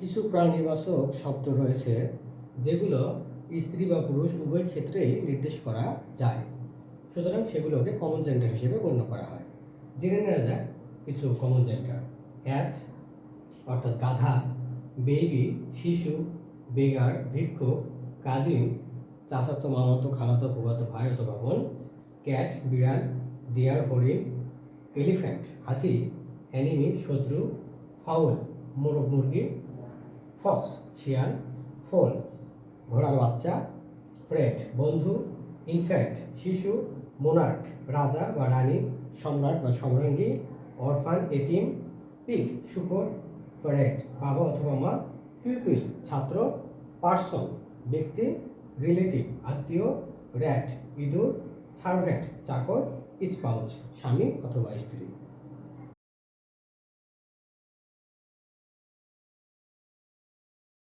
কিছু প্রাণীবাচক শব্দ রয়েছে, যেগুলো স্ত্রী বা পুরুষ উভয় ক্ষেত্রেই নির্দেশ করা যায়। সুতরাং সেগুলোকে কমন জেন্ডার হিসেবে গণ্য করা হয়। জেনে নেওয়া যাক কিছু কমন জেন্ডার অ্যাচ অর্থাৎ গাধা বেবি শিশু বেগার ভিক্ষুক, কাজিন, চাচাতো, মামাতো, খালাতো ফুবাতো ভাই অথবা বোন ক্যাট বিড়াল ডিয়ার হরিণ এলিফ্যান্ট হাতি অ্যানিমি শত্রু ফাউল মোরগ, মুরগি ফক্স, শিয়াল, ফোল, ঘোড়ার বাচ্চা, ফ্রেড, বন্ধু, ইনফ্যাক্ট, শিশু, মোনার্ক, রাজা বা রানী, সম্রাট বা সম্রাঙ্গী, অরফান এটিম পিক, শুকর, ফ্রেড, বাবা অথবা মা পিপিল ছাত্র, পার্সন, ব্যক্তি, রিলেটিভ, আত্মীয়, র্যাট, ইঁদুর সার্ভেন্ট চাকর ইচ পাউচ স্বামী অথবা স্ত্রী।